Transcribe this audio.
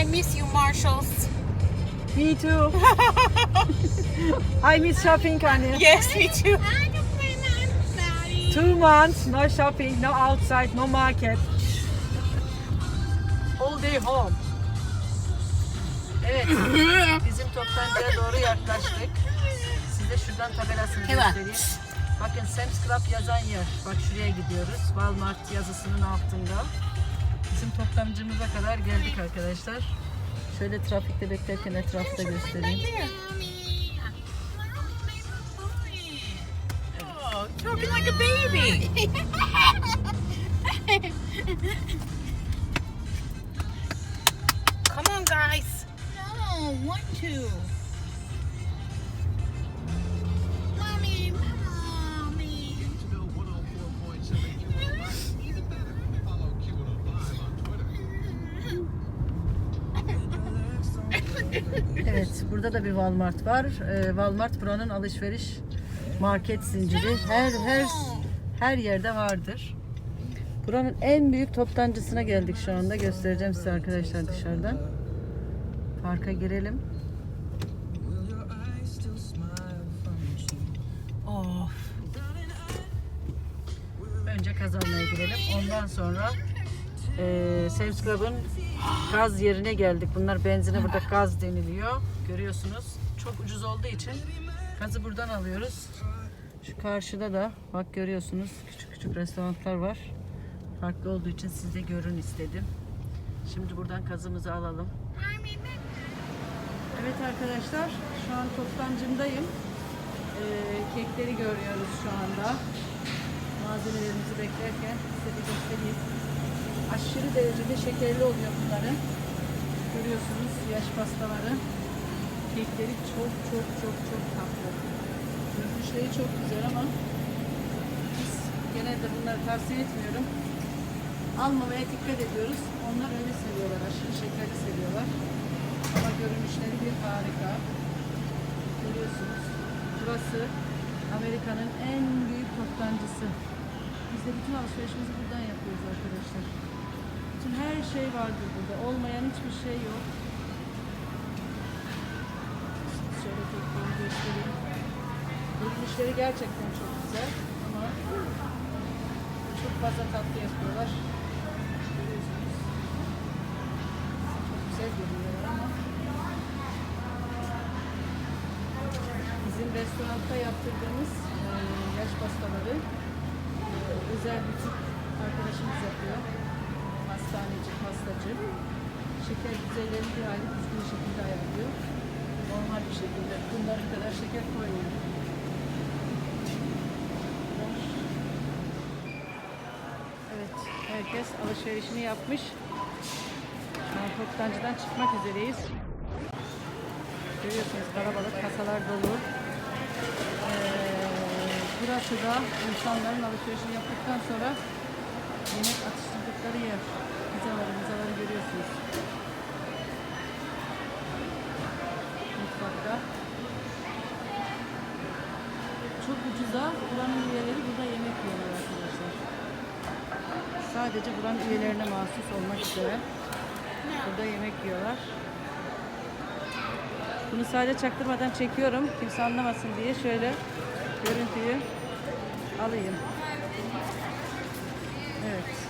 I miss you, Marshalls. Me too. I miss shopping, honey. Yes, me too. Two months, no shopping, no outside, no market. All day home. Evet, bizim toptancıya doğru yaklaştık. Size şuradan tabelasını göstereyim. Bakın Sam's Club yazan yer. Bak şuraya gidiyoruz. Walmart yazısının altında. Bizim toptancımıza kadar geldik arkadaşlar. Şöyle trafikte beklerken etrafı da göstereyim. Oh, talking like a baby. Come on, guys. No, one, two. Evet, burada da bir Walmart var. Ee, Walmart buranın alışveriş market zinciri. Her her her yerde vardır. Buranın en büyük toptancısına geldik şu anda. Göstereceğim size arkadaşlar dışarıdan. Parka girelim. Oh, Önce kaz almaya girelim. Ondan sonra eee Sam's Club'ın gaz yerine geldik. Bunlar benzine burada gaz deniliyor. Görüyorsunuz. Çok ucuz olduğu için gazı buradan alıyoruz. Şu karşıda da bak görüyorsunuz küçük küçük restoranlar var. Farklı olduğu için siz de görün istedim. Şimdi buradan gazımızı alalım. Evet arkadaşlar şu an toptancımdayım. Ee, kekleri görüyoruz şu anda. Malzemelerimizi beklerken size bir göstereyim. Aşırı derecede şekerli oluyor bunların. Görüyorsunuz yaş pastaları. Kekleri çok çok çok çok tatlı. Görünüşleri çok güzel ama biz genelde bunları tavsiye etmiyorum. Almamaya dikkat ediyoruz. Onlar öyle seviyorlar. Aşırı şekerli seviyorlar. Ama görünüşleri bir harika. Görüyorsunuz. Burası Amerika'nın en büyük toptancısı. Biz de bütün alışverişimizi buradan yapıyoruz arkadaşlar. Şey vardır burada. Olmayan hiçbir şey yok. Şöyle tekrar göstereyim. Görünüşleri gerçekten çok güzel ama çok fazla tatlı yapıyorlar. Görüyorsunuz. Çok güzel görünüyorlar ama bizim restoranda yaptırdığımız yaş pastaları özel Türk arkadaşımız yapıyor. Pastacı. Şeker düzeylerini bir aylık düzgün şekilde ayarlıyor. Normal bir şekilde. Bunların kadar şeker koymuyor. Evet, herkes alışverişini yapmış. Şu an toptancıdan çıkmak üzereyiz. Görüyorsunuz kalabalık, kasalar dolu. Ee, burası da insanların alışverişini yaptıktan sonra yemek atıştırdıkları yer. Pizzaları, pizzaları görüyorsunuz. Mutfakta. Çok ucuza buranın üyeleri burada yemek yiyorlar arkadaşlar. Sadece buranın üyelerine mahsus olmak üzere burada yemek yiyorlar. Bunu sadece çaktırmadan çekiyorum. Kimse anlamasın diye şöyle görüntüyü alayım. Evet.